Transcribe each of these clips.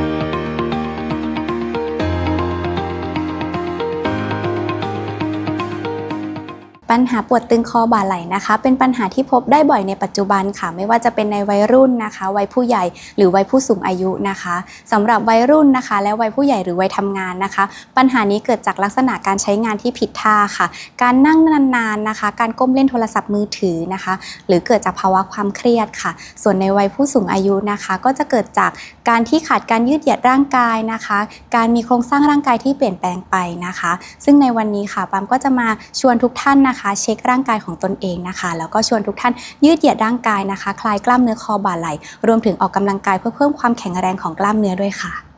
Bye. ปัญหาปวดตึงคอบ่าไหล่นะคะ เป็นปัญหาที่พบได้บ่อยในปัจจุบันค่ะ ไม่ว่าจะเป็นในวัยรุ่นนะคะ วัยผู้ใหญ่หรือวัยผู้สูงอายุนะคะสำหรับวัยรุ่นนะคะ และวัยผู้ใหญ่หรือวัยทำงานนะคะ ปัญหานี้เกิดจากลักษณะการใช้งานที่ผิดท่าค่ะ การนั่งนานๆนะคะ การก้มเล่นโทรศัพท์มือถือนะคะ หรือเกิดจากภาวะความเครียดค่ะ ส่วนในวัยผู้สูงอายุนะคะ ก็จะเกิดจากการที่ขาดการยืดเหยียดร่างกายนะคะ การมีโครงสร้างร่างกายที่เปลี่ยนแปลงไปนะคะ ซึ่งในวันนี้ค่ะปามก็จะมาชวนทุกท่านนะคะเช็คร่างกายของตนเองนะคะ แล้วก็ชวนทุกท่านยืดเหยียดร่างกายนะคะ คลายกล้ามเนื้อคอบ่าไหล่รวมถึงออกกำลังกายเพื่อเพิ่มความแข็งแรงของกล้ามเนื้อด้วยค่ะ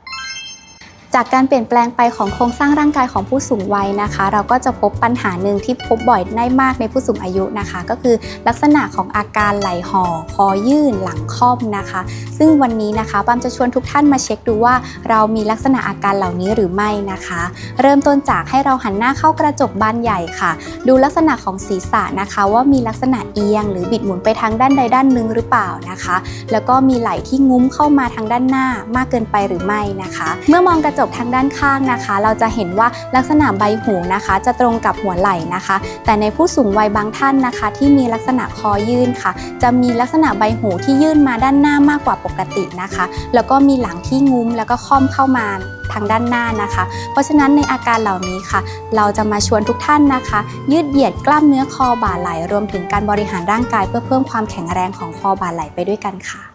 จากการเปลี่ยนแปลงไปของโครงสร้างร่างกายของผู้สูงวัยนะคะ เราก็จะพบปัญหาหนึ่งที่พบบ่อยได้มากในผู้สูงอายุนะคะ ก็คือลักษณะของอาการไหลห่อคอยื่นหลังค่อมนะคะ ซึ่งวันนี้นะคะปามจะชวนทุกท่านมาเช็คดูว่า เรามีลักษณะอาการเหล่านี้หรือไม่นะคะ เริ่มต้นจากให้เราหันหน้าเข้ากระจกบานใหญ่ค่ะ ดูลักษณะของศีรษะนะคะ ว่ามีลักษณะเอียง หรือบิดหมุนไปทางด้านใดด้านหนึ่งหรือเปล่านะคะ แล้วก็มีไหล่ที่งุ้มเข้ามาทางด้านหน้ามากเกินไปหรือไม่นะคะ เมื่อมองกระจกทางด้านข้างนะคะ เราจะเห็นว่าลักษณะใบหูนะคะ จะตรงกับหัวไหล่นะคะ แต่ในผู้สูงวัยบางท่านนะคะ ที่มีลักษณะคอยื่นค่ะ จะมีลักษณะใบหูที่ยื่นมาด้านหน้ามากกว่าปกตินะคะ แล้วก็มีหลังที่งุ้มแล้วก็ค่อมเข้ามาทางด้านหน้านะคะ เพราะฉะนั้นในอาการเหล่านี้ค่ะ เราจะมาชวนทุกท่านนะคะ ยืดเหยียดกล้ามเนื้อคอบ่าไหล่รวมถึงการบริหารร่างกาย เพื่อเพิ่มความแข็งแรงของคอบ่าไหล่ไปด้วยกันค่ะ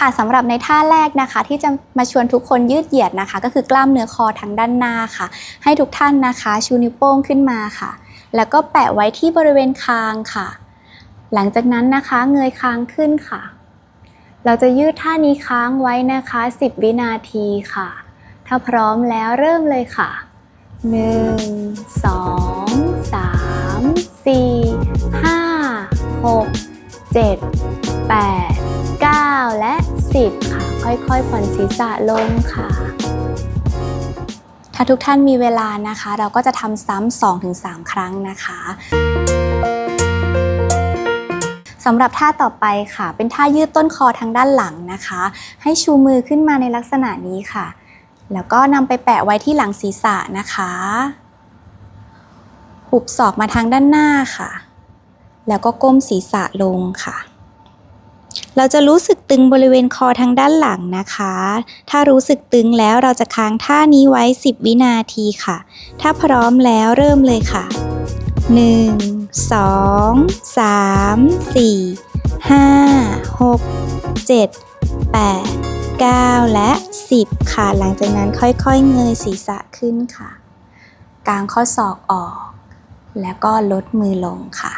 ค่ะสำหรับในท่าแรกนะคะ ที่จะมาชวนทุกคนยืดเหยียดนะคะ ก็คือกล้ามเนื้อคอทางด้านหน้าค่ะ ให้ทุกท่านนะคะ ชูนิ้วโป้งขึ้นมาค่ะ แล้วก็แปะไว้ที่บริเวณคางค่ะ หลังจากนั้นนะคะเงยคางขึ้นค่ะ เราจะยืดท่านี้ค้างไว้นะคะ 10 วินาทีค่ะ ถ้าพร้อมแล้วเริ่มเลยค่ะ 1 2 อยๆ ผ่อนศีรษะลงค่ะ ถ้าทุกท่านมีเวลานะคะ เราก็จะทำซ้ำ2-3ครั้งนะคะสำหรับท่าต่อไปค่ะ เป็นท่ายืดต้นคอทางด้านหลังนะคะ ให้ชูมือขึ้นมาในลักษณะนี้ค่ะ แล้วก็นำไปแปะไว้ที่หลังศีรษะนะคะ หุบศอกมาทางด้านหน้าค่ะ แล้วก็ก้มศีรษะลงค่ะ เราจะรู้สึกตึงบริเวณคอทางด้านหลังนะคะ ถ้ารู้สึกตึงแล้วเราจะค้างท่านี้ไว้ 10 วินาทีค่ะ ถ้าพร้อมแล้วเริ่มเลยค่ะ 1 2 3 4 5 6 7 8 9 และ 10 ค่ะ หลังจากนั้นค่อยๆ เงยศีรษะขึ้นค่ะ กางข้อศอกออก แล้วก็ลดมือลงค่ะ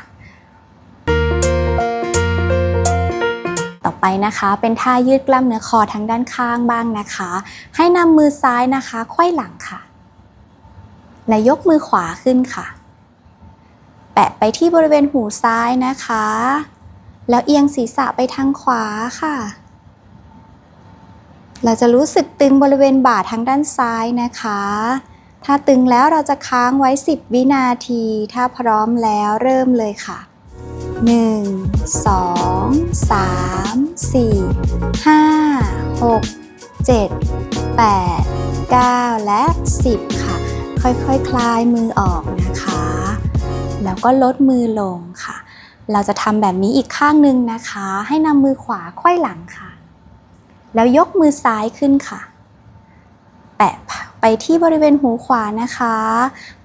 ไปนะคะ เป็นท่ายืดกล้ามเนื้อคอทางด้านข้างบ้างนะคะ ให้นำมือซ้ายนะคะไขว้หลังค่ะ และยกมือขวาขึ้นค่ะ แปะไปที่บริเวณหูซ้ายนะคะ แล้วเอียงศีรษะไปทางขวาค่ะ เราจะรู้สึกตึงบริเวณบ่าทางด้านซ้ายนะคะถ้าตึงแล้วเราจะค้างไว้ 10 วินาที ถ้าพร้อมแล้วเริ่มเลยค่ะ 1 2 3 4 5 6 7 8 9แปดเก้าและ10ค่ะ ค่อยๆคคลายมือออกนะคะ แล้วก็ลดมือลงค่ะ เราจะทำแบบนี้อีกข้างหนึ่งนะคะ ให้นำมือขวาไขว้หลังค่ะ แล้วยกมือซ้ายขึ้นค่ะ แปะ ไปที่บริเวณหูขวานะคะ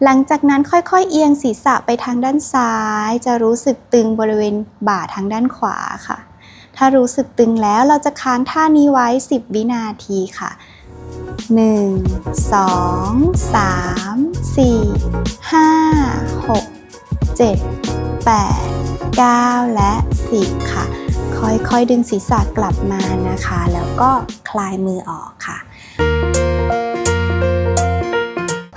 หลังจากนั้นค่อยๆ เอียงศีรษะไปทางด้านซ้าย จะรู้สึกตึงบริเวณบ่าทางด้านขวาค่ะ ถ้ารู้สึกตึงแล้วเราจะค้างท่านี้ไว้ 10 วินาทีค่ะ 1 2 3 4 5 6 7 8 9 และ 10 ค่ะ ค่อยๆ ดึงศีรษะกลับมานะคะ แล้วก็คลายมือออกค่ะ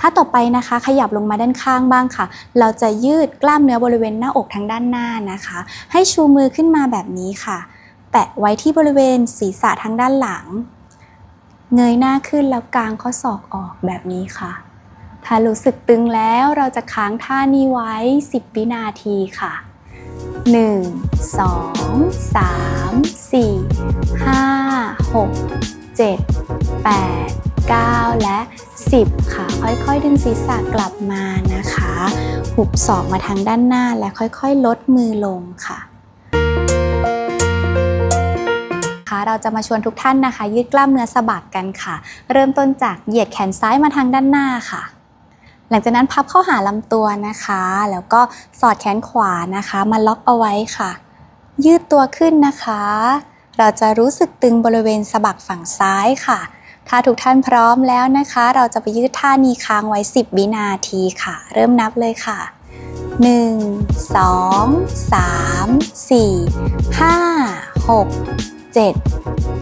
ถ้าต่อไปนะคะ ขยับลงมาด้านข้างบ้างค่ะ เราจะยืดกล้ามเนื้อบริเวณหน้าอกทางด้านหน้านะคะ ให้ชูมือขึ้นมาแบบนี้ค่ะแปะไว้ที่บริเวณศีรษะทางด้านหลัง เงยหน้าขึ้นแล้วกางข้อศอกออกแบบนี้ค่ะ ถ้ารู้สึกตึงแล้วเราจะค้างท่านี้ไว้ 10 วินาทีค่ะ1 2 3 4 5 6 7 8 9 และ 10 ค่ะ ค่อยๆ ดึงศีรษะกลับมานะคะ หุบศอกมาทางด้านหน้าและค่อยๆ ลดมือลงค่ะค่ะเราจะมาชวนทุกท่านนะคะ ยืดกล้ามเนื้อสะบักกันค่ะ เริ่มต้นจากเหยียดแขนซ้ายมาทางด้านหน้าค่ะ หลังจากนั้นพับเข้าหาลำตัวนะคะ แล้วก็สอดแขนขวานะคะ มาล็อกเอาไว้ค่ะ ยืดตัวขึ้นนะคะ เราจะรู้สึกตึงบริเวณสะบักฝั่งซ้ายค่ะ ถ้าทุกท่านพร้อมแล้วนะคะ เราจะไปยืดท่านี้ค้างไว้ 10 วินาทีค่ะ เริ่มนับเลยค่ะ 1 2 3 4 5 6 7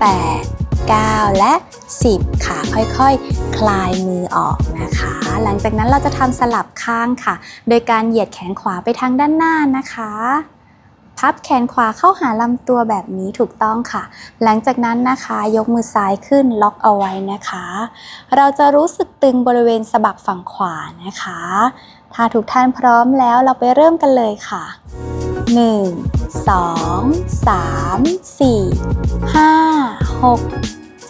8 9 และ 10 ค่ะ ค่อยๆคลายมือออกนะคะ หลังจากนั้นเราจะทำสลับข้างค่ะ โดยการเหยียดแขนขวาไปทางด้านหน้านะคะ พับแขนขวาเข้าหาลำตัวแบบนี้ถูกต้องค่ะ หลังจากนั้นนะคะยกมือซ้ายขึ้นล็อกเอาไว้นะคะ เราจะรู้สึกตึงบริเวณสะบักฝั่งขวานะคะ ถ้าทุกท่านพร้อมแล้วเราไปเริ่มกันเลยค่ะ 1 2 3 4 5 6 7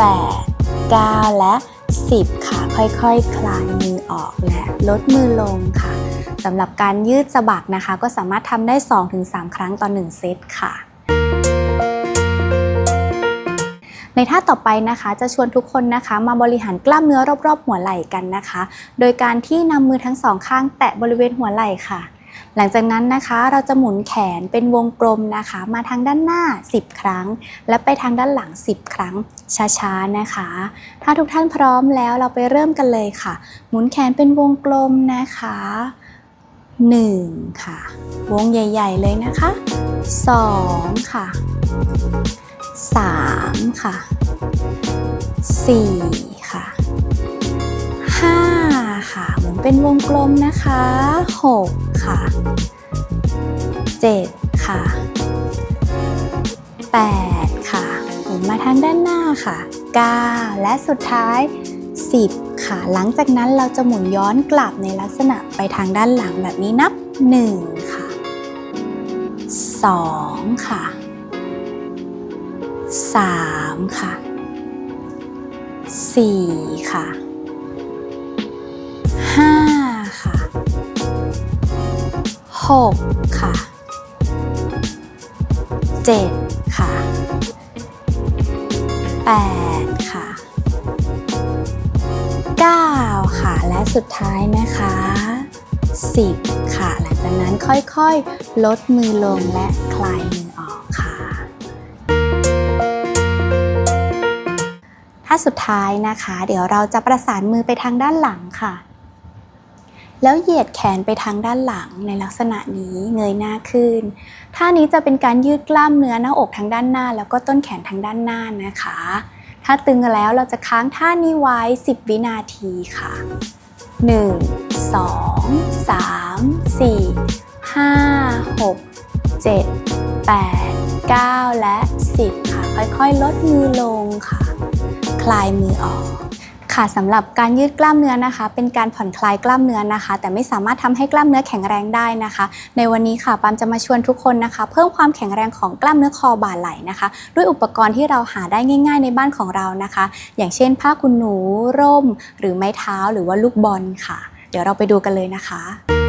8 9 และ 10 ค่ะ ค่อยๆ คลายมือออกและลดมือลงค่ะ สำหรับการยืดสะบักนะคะ ก็สามารถทำได้ 2-3 ครั้งต่อ 1 เซตค่ะในท่าต่อไปนะคะจะชวนทุกคนนะคะ มาบริหารกล้ามเนื้อรอบๆ หัวไหล่กันนะคะ โดยการที่นำมือทั้งสองข้างแตะบริเวณหัวไหล่ค่ะ หลังจากนั้นนะคะเราจะหมุนแขนเป็นวงกลมนะคะ มาทางด้านหน้า 10 ครั้ง และไปทางด้านหลัง 10 ครั้งช้าๆนะคะ ถ้าทุกท่านพร้อมแล้วเราไปเริ่มกันเลยค่ะ หมุนแขนเป็นวงกลมนะคะ 1 ค่ะ วงใหญ่ ๆ เลยนะคะ 2 ค่ะ 3 ค่ะ 4 ค่ะ 5 ค่ะ หมุนเป็นวงกลมนะคะ 6 ค่ะ 7 ค่ะ 8 ค่ะ หมุนมาทางด้านหน้าค่ะ 9 และสุดท้าย 10 หลังจากนั้นเราจะหมุนย้อนกลับในลักษณะไปทางด้านหลังแบบนี้นับ 1 ค่ะ 2 ค่ะ 3 ค่ะ 4 ค่ะ 5 ค่ะ 6 ค่ะ 7 ค่ะ 8 และสุดท้ายนะคะ 10 ค่ะ หลังจากนั้นค่อยๆ ลดมือลงและคลายมือออกค่ะ ถ้าสุดท้ายนะคะ เดี๋ยวเราจะประสานมือไปทางด้านหลังค่ะ แล้วเหยียดแขนไปทางด้านหลังในลักษณะนี้เงยหน้าขึ้น ท่านี้จะเป็นการยืดกล้ามเนื้อหน้าอกทางด้านหน้า แล้วก็ต้นแขนทางด้านหน้านะคะ ถ้าตึงแล้วเราจะค้างท่านี้ไว้ 10 วินาทีค่ะ 1 2 3 4 5 6 7 8 9 และ 10 ค่ะ ค่อยๆ ลดมือลงค่ะ คลายมือออก ค่ะสำหรับการยืดกล้ามเนื้อนะคะ เป็นการผ่อนคลายกล้ามเนื้อนะคะ แต่ไม่สามารถทำให้กล้ามเนื้อแข็งแรงได้นะคะ ในวันนี้ค่ะปามจะมาชวนทุกคนนะคะ เพิ่มความแข็งแรงของกล้ามเนื้อคอบ่าไหล่นะคะ ด้วยอุปกรณ์ที่เราหาได้ง่าย ๆ ในบ้านของเรานะคะ อย่างเช่น ผ้าคุณหนูร่ม หรือไม้เท้าหรือว่าลูกบอลค่ะ เดี๋ยวเราไปดูกันเลยนะคะ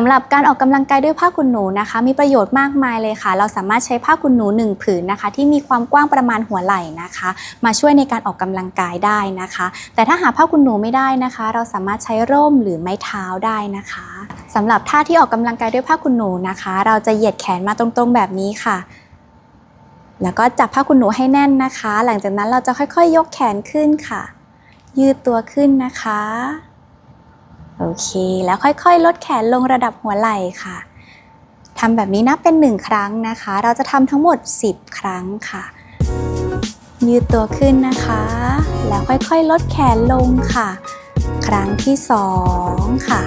ำหรับการออกกำลังกายด้วยผ้าขนหนูนะคะ มีประโยชน์มากมายเลยค่ะ เราสามารถใช้ผ้าขนหนูหนึ่งผืนนะคะ ที่มีความกว้างประมาณหัวไหล่นะคะ มาช่วยในการออกกำลังกายได้นะคะ แต่ถ้าหาผ้าขนหนูไม่ได้นะคะ เราสามารถใช้ร่มหรือไม้เท้าได้นะคะสำหรับท่าที่ออกกำลังกายด้วยผ้าขนหนูนะคะ เราจะเหยียดแขนมาตรงๆแบบนี้ค่ะแล้วก็จับผ้าขนหนูให้แน่นนะคะ หลังจากนั้นเราจะค่อยๆ ยกแขนขึ้นค่ะ ยืดตัวขึ้นนะคะ โอเคแล้วค่อยๆ ลดแขนลงระดับหัวไหล่ค่ะทำแบบนี้นับเป็น 1 ครั้งนะคะ เราจะทำทั้งหมด 10 ครั้งค่ะ ยืดตัวขึ้นนะคะ แล้วค่อยๆ ลดแขนลงค่ะ ครั้งที่ 2 ค่ะ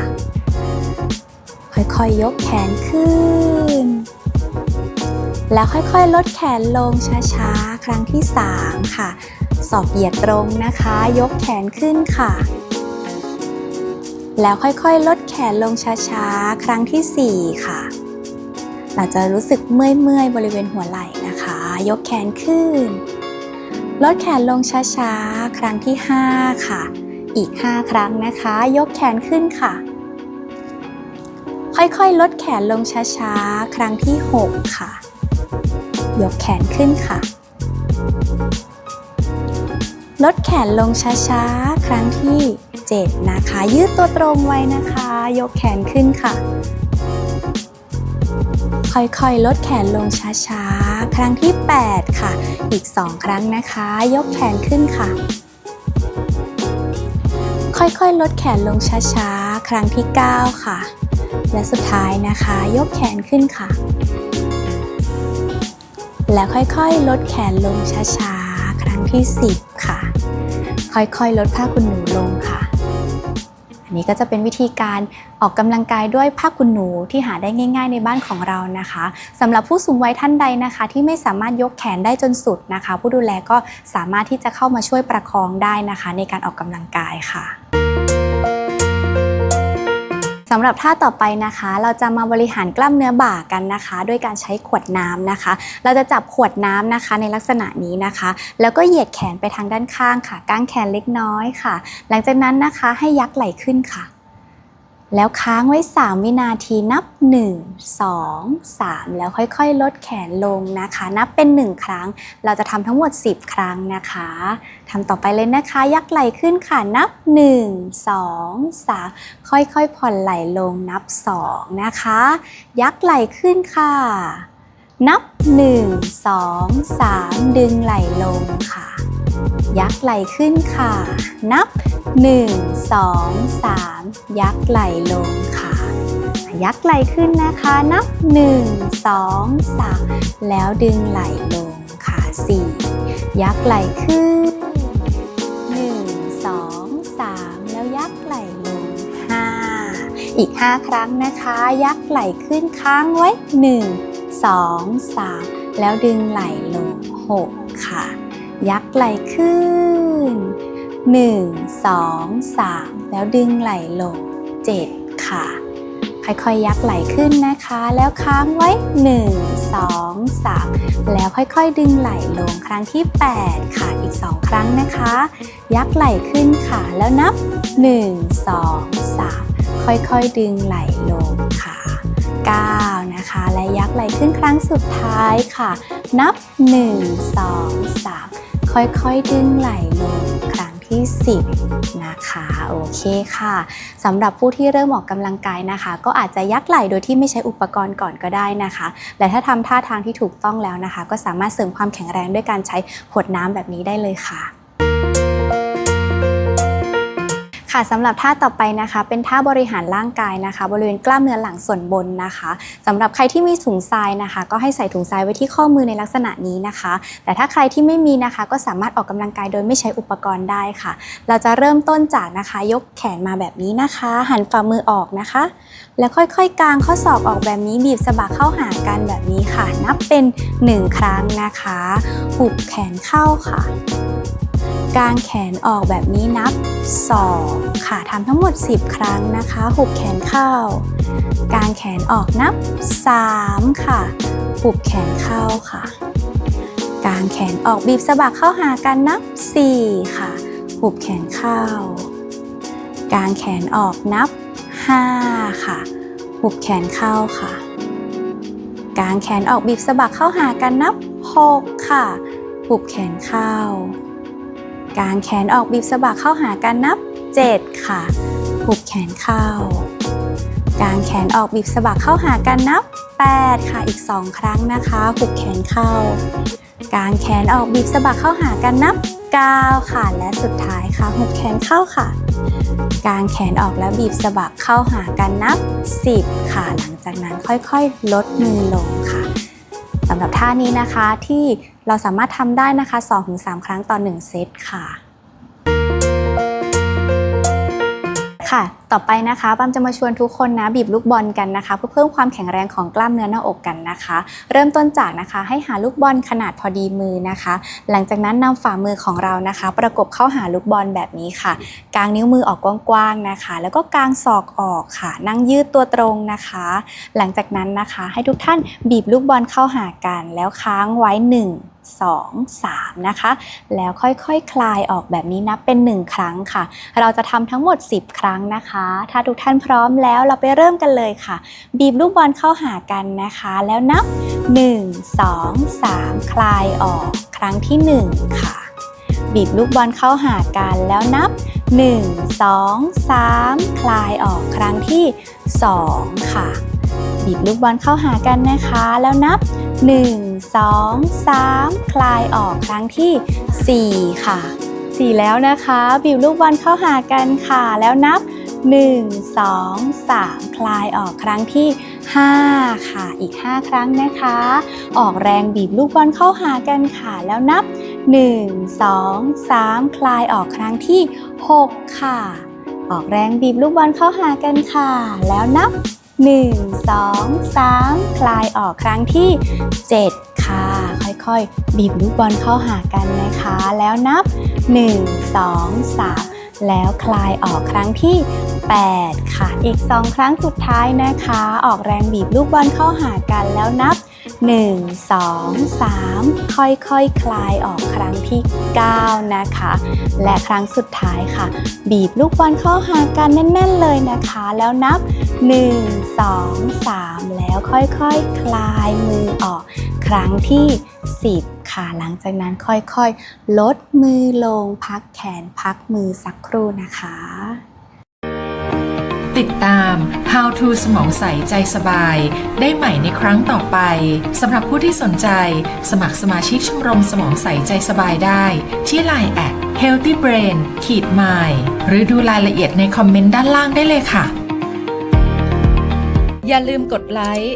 ค่อยๆ ยกแขนขึ้น แล้วค่อยๆ ลดแขนลงช้าๆ ครั้งที่ 3 ค่ะศอกเหยียดตรงนะคะ ยกแขนขึ้นค่ะ แล้วค่อยๆ ลดแขนลงช้าๆ ครั้งที่ 4 ค่ะ เราจะรู้สึกเมื่อยๆ บริเวณหัวไหล่นะคะ ยกแขนขึ้น ลดแขนลงช้าๆ ครั้งที่ 5 ค่ะ อีก 5 ครั้งนะคะ ยกแขนขึ้นค่ะ ค่อยๆ ลดแขนลงช้าๆ ครั้งที่ 6 ค่ะ ยกแขนขึ้นค่ะลดแขนลงช้าๆ ครั้งที่ 7 นะคะ ยืดตัวตรงไว้นะคะ ยกแขนขึ้นค่ะ ค่อยๆ ลดแขนลงช้าๆ ครั้งที่ 8 ค่ะ อีก 2 ครั้งนะคะ ยกแขนขึ้นค่ะ ค่อยๆ ลดแขนลงช้าๆ ครั้งที่ 9 ค่ะ และสุดท้ายนะคะ ยกแขนขึ้นค่ะ และค่อยๆ ลดแขนลงช้าๆ ครั้งที่ 10 ค่ะค่อยๆ ลดผ้าคุณหนูลงค่ะ นี้ก็จะเป็นวิธีการออกกำลังกายด้วยผ้าคุณหนูที่หาได้ง่าย ๆ ในบ้านของเรานะคะสำหรับผู้สูงวัยท่านใดนะคะ ที่ไม่สามารถยกแขนได้จนสุดนะคะ ผู้ดูแลก็สามารถที่จะเข้ามาช่วยประคองได้นะคะ ในการออกกำลังกายค่ะ สำหรับท่าต่อไปนะคะ เราจะมาบริหารกล้ามเนื้อบ่ากันนะคะ ด้วยการใช้ขวดน้ำนะคะ เราจะจับขวดน้ำนะคะในลักษณะนี้นะคะ แล้วก็เหยียดแขนไปทางด้านข้างค่ะก้างแขนเล็กน้อยค่ะ หลังจากนั้นนะคะให้ยักไหล่ขึ้นค่ะ แล้วค้างไว้ 3 วินาทีนับ 1 2 3 แล้วค่อยๆ ลดแขนลงนะคะ นับเป็น 1 ครั้ง เราจะทำทั้งหมด 10 ครั้งนะคะทำต่อไปเลยนะคะ ยักไหล่ขึ้นค่ะ นับ 1 2 3 ค่อยๆ ผ่อนไหล่ลงนับ 2 นะคะ ยักไหล่ขึ้นค่ะ นับ 1 2 3 ดึงไหล่ลงค่ะ ยักไหล่ขึ้นค่ะ นับ 1 2 3 ยักไหลลงค่ะ ยักไหลขึ้นนะคะนับ 1 2 3 แล้วดึงไหลลงค่ะ 4 ยักไหลขึ้น 1 2 3 แล้วยักไหลลง 5 อีก 5 ครั้งนะคะ ยักไหลขึ้นค้างไว้ 1 2 3 แล้วดึงไหลลง 6 ค่ะ ยักไหลขึ้น 1 2 3 แล้วดึงไหล่ลง 7 ค่ะ ค่อยๆยักไหล่ขึ้นนะคะ แล้วค้างไว้ 1 2 3 แล้วค่อยๆดึงไหล่ลงครั้งที่ 8 ค่ะอีก 2 ครั้งนะคะ ยักไหล่ขึ้นค่ะแล้วนับ 1 2 3 ค่อยๆดึงไหล่ลงค่ะ 9 นะคะ และยักไหล่ขึ้นครั้งสุดท้ายค่ะ นับ 1 2 3 ค่อยๆดึงไหล่ลงครั้ง ที่ 10 นะคะโอเคค่ะสำหรับผู้ที่เริ่มออกกำลังกายนะคะ ก็อาจจะยักไหล่โดยที่ไม่ใช้อุปกรณ์ก่อนก็ได้นะคะ และถ้าทำท่าทางที่ถูกต้องแล้วนะคะ ก็สามารถเสริมความแข็งแรงด้วยการใช้ขวดน้ำแบบนี้ได้เลยค่ะ ค่ะสำหรับท่าต่อไปนะคะ เป็นท่าบริหารร่างกายนะคะ บริเวณกล้ามเนื้อหลังส่วนบนนะคะสำหรับใครที่มีถุงทรายนะคะ ก็ให้ใส่ถุงทรายไว้ที่ข้อมือในลักษณะนี้นะคะ แต่ถ้าใครที่ไม่มีนะคะ ก็สามารถออกกำลังกายโดยไม่ใช้อุปกรณ์ได้ค่ะ เราจะเริ่มต้นจากนะคะ ยกแขนมาแบบนี้นะคะ หันฝ่ามือออกนะคะ แล้วค่อยๆ กางข้อศอกออกแบบนี้บีบสะบักเข้าหากันแบบนี้ค่ะ นับเป็น 1 ครั้งนะคะหุบแขนเข้าค่ะ กางแขนออกแบบนี้นับ 2 ค่ะทำทั้งหมด 10 ครั้งนะคะหุบแขนเข้า กางแขนออกนับ 3 ค่ะหุบแขนเข้าค่ะ กางแขนออกบีบสะบักเข้าหากันนับ 4 ค่ะหุบแขนเข้า กางแขนออกนับ 5 ค่ะหุบแขนเข้าค่ะ กางแขนออกบีบสะบักเข้าหากันนับ 6 ค่ะหุบแขนเข้า กางแขนออกบีบสะบักเข้าหากันนับ 7 ค่ะ หุบแขนเข้ากางแขนออกบีบสะบักเข้าหากันนับ 8 ค่ะ อีก 2 ครั้งนะคะหุบแขนเข้ากางแขนออกบีบสะบักเข้าหากันนับ 9 ค่ะ และสุดท้ายค่ะหุบแขนเข้าค่ะ กางแขนออกแล้วบีบสะบักเข้าหากันนับ 10 ค่ะ หลังจากนั้นค่อยๆ ลดมือลงค่ะ สำหรับท่านี้นะคะที่เราสามารถทำได้นะคะ 2-3 ครั้งต่อ 1 เซตค่ะ ค่ะ ต่อไปนะคะปั๊มจะมาชวนทุกคนนะบีบลูกบอลกันนะคะ เพื่อเพิ่มความแข็งแรงของกล้ามเนื้อหน้าอกกันนะคะ เริ่มต้นจากนะคะให้หาลูกบอลขนาดพอดีมือนะคะ หลังจากนั้นนำฝ่ามือของเรานะคะ ประกบเข้าหาลูกบอลแบบนี้ค่ะ กางนิ้วมือออกกว้างๆนะคะ แล้วก็กางศอกออกค่ะ นั่งยืดตัวตรงนะคะ หลังจากนั้นนะคะ ให้ทุกท่านบีบลูกบอลเข้าหากัน แล้วค้างไว้1 2 3 นะคะ แล้วค่อยๆคคลายออกแบบนี้นับเป็น 1 ครั้งค่ะ เราจะทำทั้งหมด 10 ครั้งนะคะ ถ้าทุกท่านพร้อมแล้วเราไปเริ่มกันเลยค่ะ บีบลูกบอลเข้าหากันนะคะ แล้วนับ 1 2 3 คลายออกครั้งที่ 1 ค่ะ บีบลูกบอลเข้าหากันแล้วนับ 1 2 3 คลายออกครั้งที่ 2 ค่ะ บีบลูกบอลเข้าหากันนะคะ แล้วนับ 1 2 3 คลายออกครั้งที่ 4 ค่ะ 4 แล้วนะคะ บีบลูกบอลเข้าหากันค่ะ แล้วนับ 1 2 3 คลายออกครั้งที่ 5 ค่ะ อีก 5 ครั้งนะคะ ออกแรงบีบลูกบอลเข้าหากันค่ะ แล้วนับ 1 2 3 คลายออกครั้งที่ 6 ค่ะ ออกแรงบีบลูกบอลเข้าหากันค่ะ แล้วนับ 1 2 3 คลายออกครั้งที่ 7 ค่ะ ค่อยๆ บีบลูกบอลเข้าหากันนะคะ แล้วนับ 1 2 3 แล้วคลายออกครั้งที่ 8 ค่ะ อีก 2 ครั้งสุดท้ายนะคะ ออกแรงบีบลูกบอลเข้าหากันแล้วนับ 1 2 3 ค่อยๆคคลายออกครั้งที่ 9 นะคะ และครั้งสุดท้ายค่ะ บีบลูกบอลเข้าหากันแน่น ๆ เลยนะคะ แล้วนับ 1 2 3 แล้วค่อยๆคคลายมือออกครั้งที่ 10 ค่ะ หลังจากนั้นค่อยๆ ลดมือลงพักแขนพักมือสักครู่นะคะ ติดตาม How to สมองใสใจสบาย ได้ใหม่ในครั้งต่อไปสำหรับผู้ที่สนใจ สมัครสมาชิกชมรมสมองใสใจสบายได้ ที่ Line แอด Healthy Brain ขีด Mind หรือดูรายละเอียดในคอมเมนต์ด้านล่างได้เลยค่ะ อย่าลืมกดไลค์